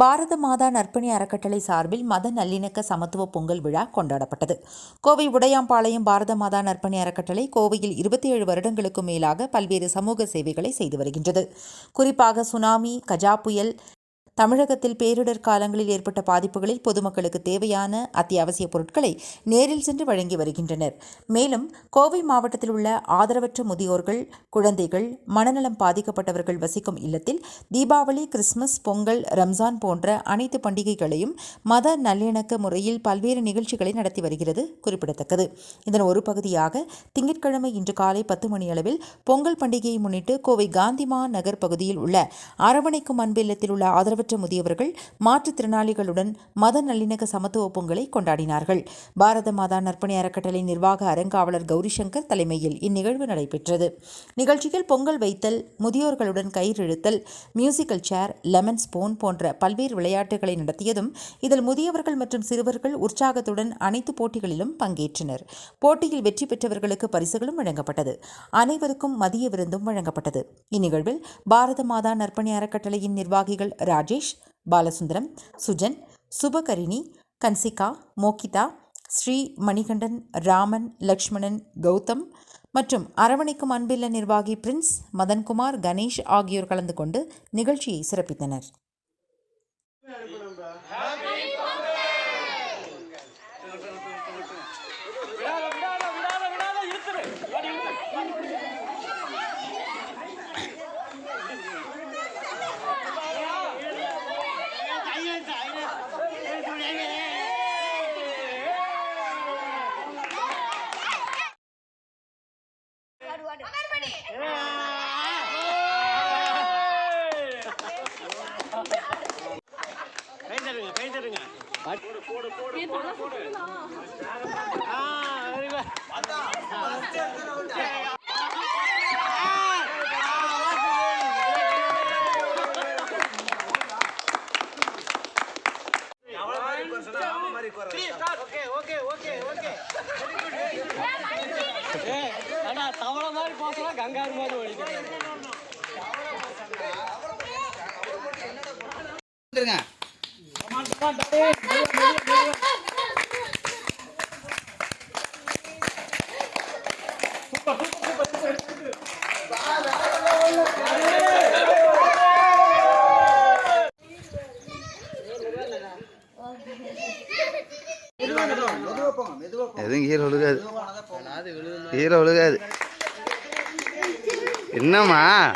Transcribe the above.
பாரத மாதா நற்பணி அறக்கட்டளை சார்பில் மத நல்லிணக்க சமத்துவ பொங்கல் விழா கொண்டாடப்பட்டது. கோவை உடையாம்பாளையம் பாரத மாதா நற்பணி அறக்கட்டளை கோவையில் இருபத்தி ஏழு வருடங்களுக்கும் மேலாக பல்வேறு சமூக சேவைகளை செய்து வருகின்றது. குறிப்பாக சுனாமி கஜா புயல் தமிழகத்தில் பேரிடர் காலங்களில் ஏற்பட்ட பாதிப்புகளில் பொதுமக்களுக்கு தேவையான அத்தியாவசிய பொருட்களை நேரில் சென்று வழங்கி வருகின்றனர். மேலும் கோவை மாவட்டத்தில் உள்ள ஆதரவற்ற முதியோர்கள் குழந்தைகள் மனநலம் பாதிக்கப்பட்டவர்கள் வசிக்கும் இல்லத்தில் தீபாவளி கிறிஸ்துமஸ் பொங்கல் ரம்ஜான் போன்ற அனைத்து பண்டிகைகளையும் மத நல்லிணக்க முறையில் பல்வேறு நிகழ்ச்சிகளை நடத்தி வருகிறது குறிப்பிடத்தக்கது. இதன் ஒரு பகுதியாக திங்கட்கிழமை இன்று காலை பத்து மணியளவில் பொங்கல் பண்டிகையை முன்னிட்டு கோவை காந்திமா நகர் பகுதியில் உள்ள அரவணைக்கும் அன்பு இல்லத்தில் உள்ள ஆதரவற்ற முதியவர்கள் மாற்றுத்திறனாளிகளுடன் மத நல்லிணக்க சமத்துவ பொங்கலை கொண்டாடினார்கள். பாரத மாதா நற்பணி அறக்கட்டளை நிர்வாக அறங்காவலர் கௌரிசங்கர் தலைமையில் இந்நிகழ்வு நடைபெற்றது. நிகழ்ச்சியில் பொங்கல் வைத்தல் முதியோர்களுடன் கயிறிழுத்தல் மியூசிக்கல் சேர் லெமன் ஸ்பூன் போன்ற பல்வேறு விளையாட்டுகளை நடத்தியதும் இதில் முதியவர்கள் மற்றும் சிறுவர்கள் உற்சாகத்துடன் அனைத்து போட்டிகளிலும் பங்கேற்றனர். போட்டியில் வெற்றி பெற்றவர்களுக்கு பரிசுகளும் வழங்கப்பட்டது. அனைவருக்கும் மதிய விருந்தும் வழங்கப்பட்டது. இந்நிகழ்வில் பாரத மாதா நற்பணி அறக்கட்டளையின் நிர்வாகிகள் ராஜேஷ் பாலசுந்தரம் சுஜன் சுபகரிணி கன்சிகா மோகிதா ஸ்ரீ மணிகண்டன் ராமன் லக்ஷ்மணன் கௌதம் மற்றும் அரவணைக்கும் அன்பில்ல நிர்வாகி பிரின்ஸ் மதன்குமார் கணேஷ் ஆகியோர் கலந்து கொண்டு நிகழ்ச்சியை சிறப்பித்தனர். கை தருங்க கை தருங்க போடு போடு போடு போடு போடு ஆ very good okay okay okay okay அண்ணா தவளை மாதிரி போசலாம் கங்காரு மாதிரி ஓடிக்கிறேன் வந்துருங்க. எதுவும் கீழே விழுகாது. கீழே விழுகாது. என்னம்மா?